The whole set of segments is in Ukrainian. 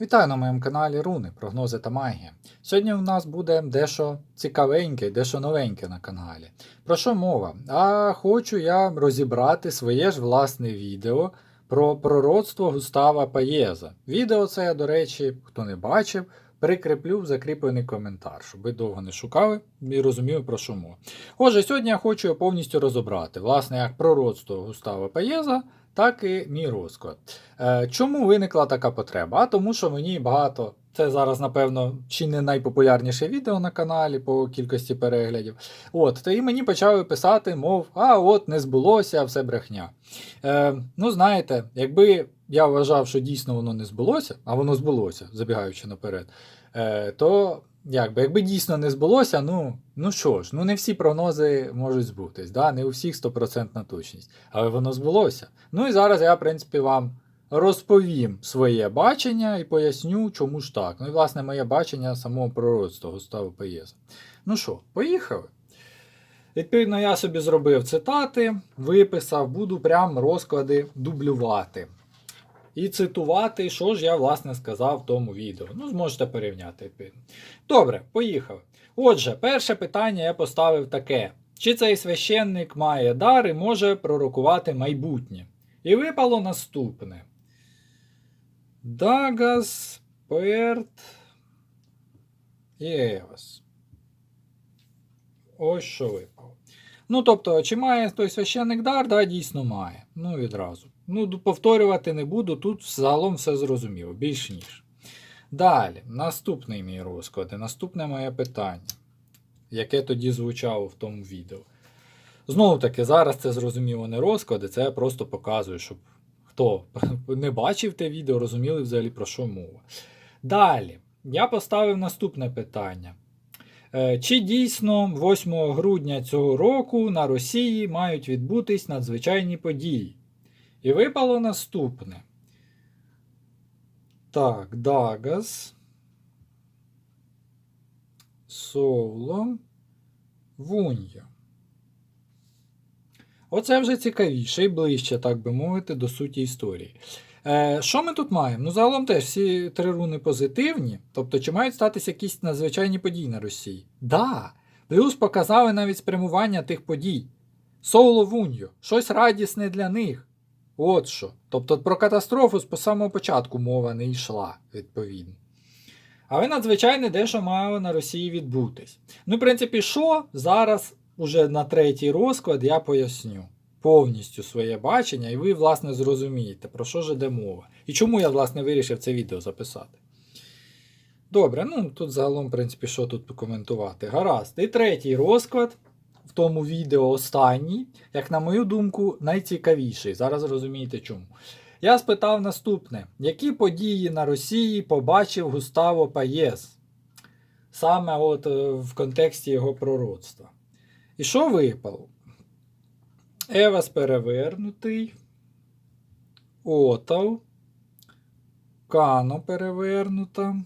Вітаю на моєму каналі Руни, прогнози та магія. Сьогодні у нас буде дещо цікавеньке, дещо новеньке на каналі. Про що мова? А хочу я розібрати своє ж власне відео про пророцтво Густава Паєза. Відео це, до речі, хто не бачив, прикріплю в закріплений коментар, щоб ви довго не шукали і розуміли, про що мова. Отже, сьогодні я хочу повністю розібрати, власне, як пророцтво Густава Паєза, так і мій розклад. Е, Чому виникла така потреба? А тому, що мені багато. Це зараз, напевно, чи не найпопулярніше відео на каналі по кількості переглядів. От, то і мені почали писати, мов, а от не збулося, все брехня. Е, ну, знаєте, якби я вважав, що дійсно воно не збулося, а воно збулося, забігаючи наперед, е, то якби, якби дійсно не збулося, ну, ну що ж, ну не всі прогнози можуть збутись, да? не у всіх 100% точність, але воно збулося. Ну і зараз я, в принципі, вам розповім своє бачення і поясню, чому ж так. Ну і власне моє бачення самого пророцтва Густава Паєза. Ну що, поїхали? Відповідно, я собі зробив цитати, виписав, буду прям розклади дублювати. І цитувати, що ж я, власне, сказав в тому відео. Ну, зможете порівняти. відповідно. Добре, поїхали. Отже, перше питання я поставив таке: чи цей священник має дар і може пророкувати майбутнє? І випало наступне. Дагас, Перт і Евас. Ось що випало. Ну, тобто, чи має той священник дар? Да, дійсно має. Ну, відразу. Ну, повторювати не буду, тут загалом все зрозуміло, більш ніж. Далі, наступний мій розклад, наступне моє питання, яке тоді звучало в тому відео. Знову таки, зараз це зрозуміло не розклади, це я просто показую, щоб хто не бачив те відео, розуміли взагалі про що мова. Далі, я поставив наступне питання. Е, Чи дійсно 8 грудня цього року на Росії мають відбутись надзвичайні події? І випало наступне. Так, Дагас. Соло. Вуньо. Оце вже цікавіше і ближче, так би мовити, до суті історії. Е, що ми тут маємо? Ну, загалом теж всі три руни позитивні. Тобто, чи мають статися якісь надзвичайні події на Росії? Да. Плюс показали навіть спрямування тих подій. Соло Вуньо, щось радісне для них. От що. Тобто про катастрофу з по самого початку мова не йшла, відповідно. Але надзвичайне дещо мало на Росії відбутись. Ну, в принципі, що зараз, уже на третій розклад, я поясню повністю своє бачення, і ви, власне, зрозумієте, про що ж іде мова. І чому я, власне, вирішив це відео записати. Добре, ну тут загалом, в принципі, що тут покоментувати. Гаразд. І третій розклад в тому відео останній, як на мою думку, найцікавіший. Зараз розумієте чому. Я спитав наступне: які події на Росії побачив Густаво Паєс? Саме от е, в контексті його пророцтва. І що випало? Евас перевернутий. Отав. Кано перевернута.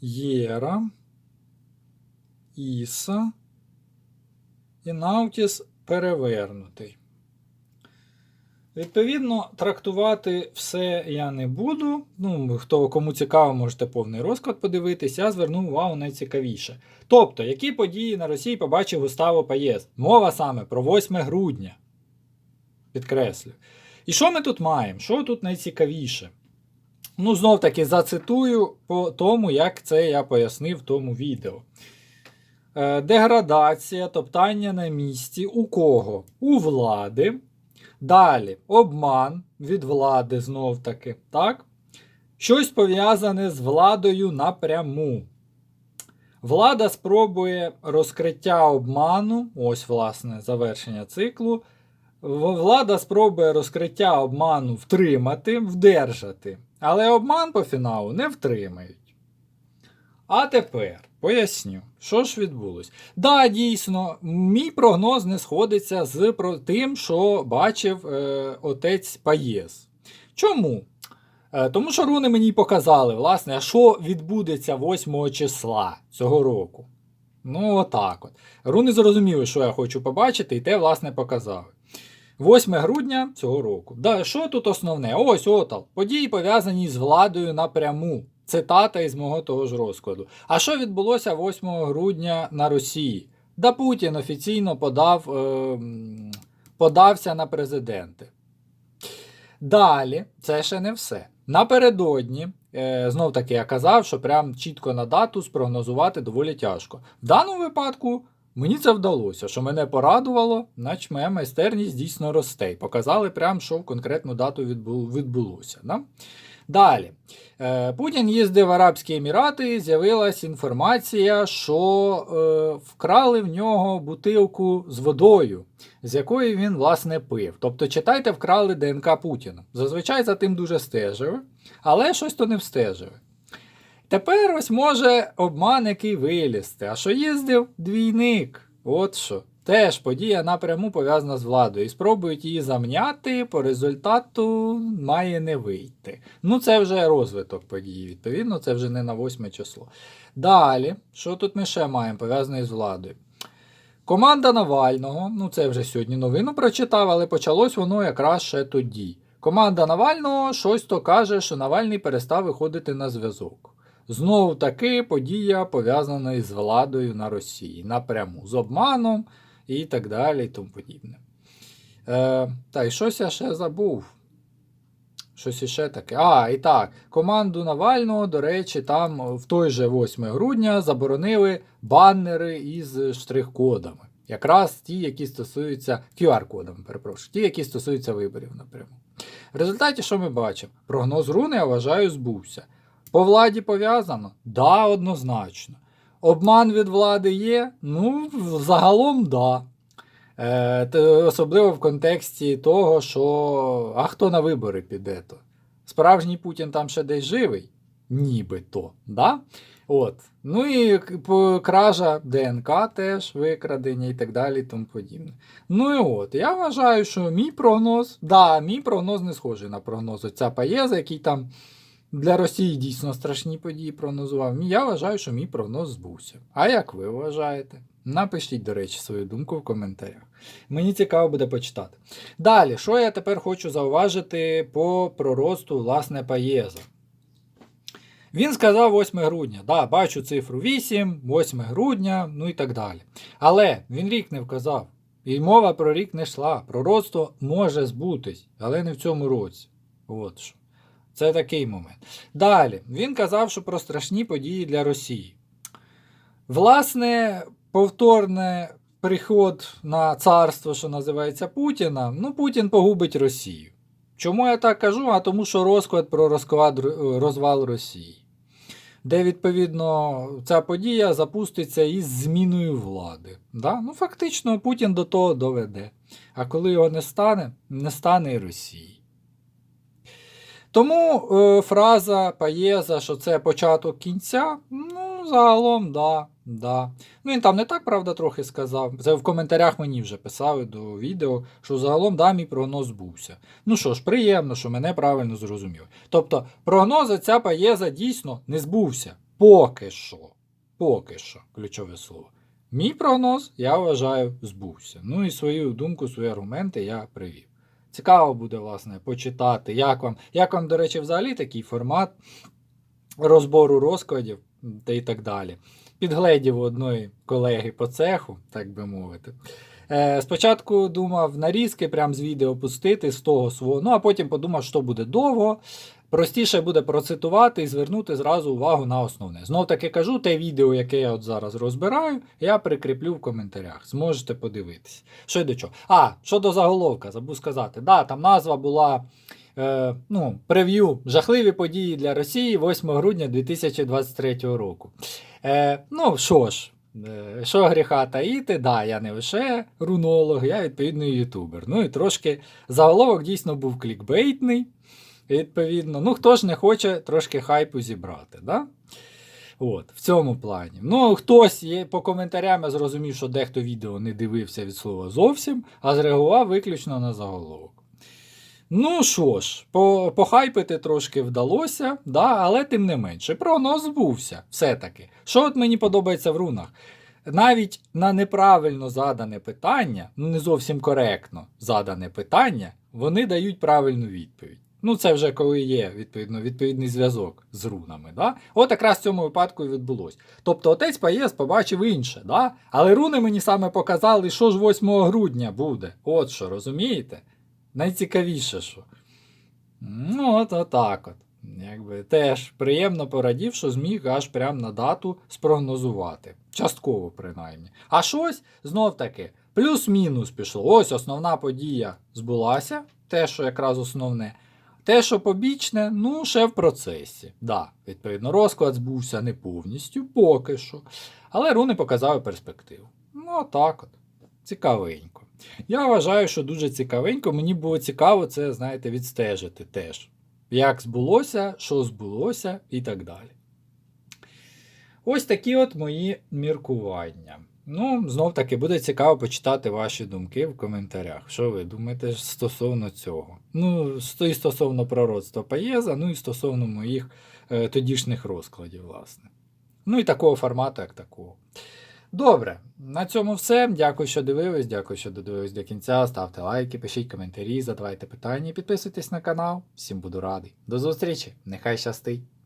Єра. Іса. І Наутіс перевернутий. Відповідно, трактувати все я не буду. Ну, хто кому цікаво, можете повний розклад подивитись, я звернув увагу найцікавіше. Тобто, які події на Росії побачив Густаво Паєс? Мова саме про 8 грудня. Підкреслю. І що ми тут маємо? Що тут найцікавіше? Ну, знов таки зацитую по тому, як це я пояснив в тому відео. Е, Деградація, топтання на місці. У кого? У влади. Далі обман від влади знов таки. так? Щось пов'язане з владою напряму. Влада спробує розкриття обману, ось, власне, завершення циклу. Влада спробує розкриття обману втримати, вдержати. Але обман по фіналу не втримають. А тепер поясню, що ж відбулось. Да, дійсно, мій прогноз не сходиться з про тим, що бачив е, отець Паєс. Чому? Е, тому що руни мені показали, власне, а що відбудеться 8 числа цього року. Ну, отак от. Руни зрозуміли, що я хочу побачити, і те, власне, показали. 8 грудня цього року. Да, що тут основне? Ось отал. Події пов'язані з владою напряму. Цитата із мого того ж розкладу. А що відбулося 8 грудня на Росії? Да Путін офіційно подав, е, подався на президенти. Далі, це ще не все. Напередодні, е, знов таки я казав, що прям чітко на дату спрогнозувати доволі тяжко. В даному випадку мені це вдалося, що мене порадувало, наче моя майстерність дійсно росте. І показали прям, що в конкретну дату відбу- відбулося. Да? Далі. Е, Путін їздив в Арабські Емірати, з'явилась інформація, що е, вкрали в нього бутилку з водою, з якої він, власне, пив. Тобто, читайте, вкрали ДНК Путіна. Зазвичай за тим дуже стежили, але щось то не встежили. Тепер ось може обман який вилізти. А що їздив двійник? От що. Теж подія напряму пов'язана з владою. І спробують її замняти, по результату має не вийти. Ну, це вже розвиток події, відповідно, це вже не на 8 число. Далі, що тут ми ще маємо пов'язане з владою? Команда Навального, ну це вже сьогодні новину прочитав, але почалось воно якраз ще тоді. Команда Навального щось то каже, що Навальний перестав виходити на зв'язок. Знову таки подія пов'язана із владою на Росії напряму, з обманом і так далі, і тому подібне. Е, та й щось я ще забув. Щось іще таке. А, і так, команду Навального, до речі, там в той же 8 грудня заборонили баннери із штрих-кодами. Якраз ті, які стосуються QR-кодами, перепрошую, ті, які стосуються виборів напряму. В результаті, що ми бачимо? Прогноз руни, я вважаю, збувся. По владі пов'язано? Да, однозначно. Обман від влади є? Ну, загалом, да. Е, особливо в контексті того, що а хто на вибори піде то? Справжній Путін там ще десь живий? Нібито. Да? От. Ну і кража ДНК теж викрадення і так далі, і тому подібне. Ну і от, я вважаю, що мій прогноз, да, мій прогноз не схожий на прогноз оця Паєза, який там для Росії дійсно страшні події прогнозував. Я вважаю, що мій прогноз збувся. А як ви вважаєте? Напишіть, до речі, свою думку в коментарях. Мені цікаво буде почитати. Далі, що я тепер хочу зауважити по проросту власне Паєза? Він сказав 8 грудня. Да, бачу цифру 8, 8 грудня, ну і так далі. Але він рік не вказав. І мова про рік не йшла. Пророцтво може збутись, але не в цьому році. От що. Це такий момент. Далі, він казав, що про страшні події для Росії. Власне, повторне приход на царство, що називається Путіна, ну, Путін погубить Росію. Чому я так кажу? А тому, що розклад про розклад, розвал Росії, де, відповідно, ця подія запуститься із зміною влади. Да? Ну, фактично, Путін до того доведе. А коли його не стане, не стане і Росії. Тому е, фраза Паєза, що це початок кінця, ну, загалом, да, да. Ну, він там не так, правда, трохи сказав. Це в коментарях мені вже писали до відео, що загалом да, мій прогноз збувся. Ну що ж, приємно, що мене правильно зрозуміли. Тобто, прогноз ця Паєза дійсно не збувся. Поки що. Поки що, ключове слово. Мій прогноз, я вважаю, збувся. Ну і свою думку, свої аргументи я привів. Цікаво буде, власне, почитати, як вам, як вам, до речі, взагалі такий формат розбору розкладів та і так далі. Підгледів одної колеги по цеху, так би мовити. Е, спочатку думав нарізки прям з відео пустити з того свого, ну а потім подумав, що буде довго. Простіше буде процитувати і звернути зразу увагу на основне. Знов таки кажу, те відео, яке я от зараз розбираю, я прикріплю в коментарях. Зможете подивитись. Що й до чого. А, щодо заголовка, забув сказати. Да, там назва була е, ну, прев'ю жахливі події для Росії 8 грудня 2023 року. Е, ну що ж, е, що гріха таїти, да, я не лише рунолог, я відповідний ютубер. Ну і трошки заголовок дійсно був клікбейтний. Відповідно, ну хто ж не хоче трошки хайпу зібрати, да? От, в цьому плані. Ну, хтось є, по коментарям я зрозумів, що дехто відео не дивився від слова зовсім, а зреагував виключно на заголовок. Ну що ж, по, похайпити трошки вдалося, да, але тим не менше, прогноз збувся все-таки. Що от мені подобається в рунах? навіть на неправильно задане питання, ну не зовсім коректно задане питання, вони дають правильну відповідь. Ну, це вже коли є відповідно, відповідний зв'язок з рунами. Да? От якраз в цьому випадку і відбулось. Тобто отець Паєс побачив інше, да? але руни мені саме показали, що ж 8 грудня буде. От що, розумієте? Найцікавіше, що. Ну, от отак от. Якби теж приємно порадів, що зміг аж прям на дату спрогнозувати. Частково, принаймні. А щось знов таки, плюс-мінус пішло. Ось основна подія збулася, те, що якраз основне. Те, що побічне, ну, ще в процесі. Да, відповідно, розклад збувся не повністю, поки що. Але руни показали перспективу. Ну, так от. Цікавенько. Я вважаю, що дуже цікавенько. Мені було цікаво це, знаєте, відстежити теж. Як збулося, що збулося і так далі. Ось такі от мої міркування. Ну, знов таки буде цікаво почитати ваші думки в коментарях. Що ви думаєте стосовно цього? Ну, і стосовно пророцтва Паєза, ну і стосовно моїх е, тодішніх розкладів, власне. Ну і такого формату, як такого. Добре, на цьому все. Дякую, що дивились. Дякую, що додивились до кінця. Ставте лайки, пишіть коментарі, задавайте питання підписуйтесь на канал. Всім буду радий. До зустрічі! Нехай щастить!